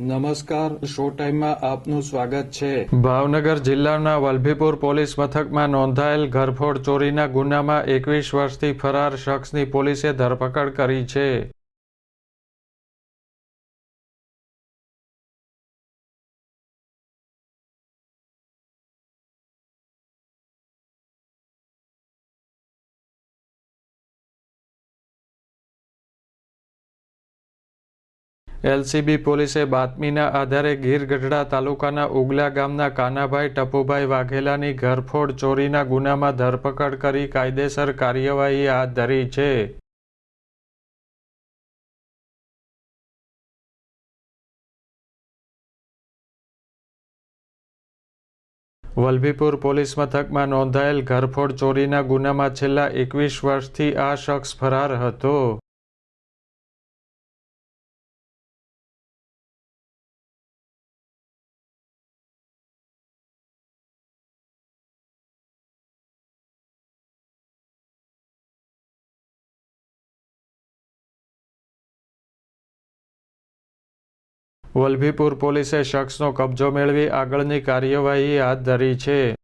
નમસ્કાર, શો ટાઈમમાં આપનું સ્વાગત છે. ભાવનગર જિલ્લાના વલભીપુર પોલીસ મથકમાં નોંધાયેલ ઘરફોડ ચોરીના ગુનામાં એકવીસ વર્ષથી ફરાર શખ્સની પોલીસે ધરપકડ કરી છે. એલસીબી પોલીસે બાતમીના આધારે ગીર ગઢડા તાલુકાના ઉગલા ગામના કાનાભાઈ ટપુભાઈ વાઘેલાની ઘરફોડ ચોરીના ગુનામાં ધરપકડ કરી કાયદેસર કાર્યવાહી હાથ ધરી છે. વલભીપુર પોલીસ મથકમાં નોંધાયેલ ઘરફોડ ચોરીના ગુનામાં છેલ્લા એકવીસ વર્ષથી આ શખ્સ ફરાર હતો. વલભીપુર પોલીસે શખ્સનો કબજો મેળવી આગળની કાર્યવાહી હાથ ધરી છે.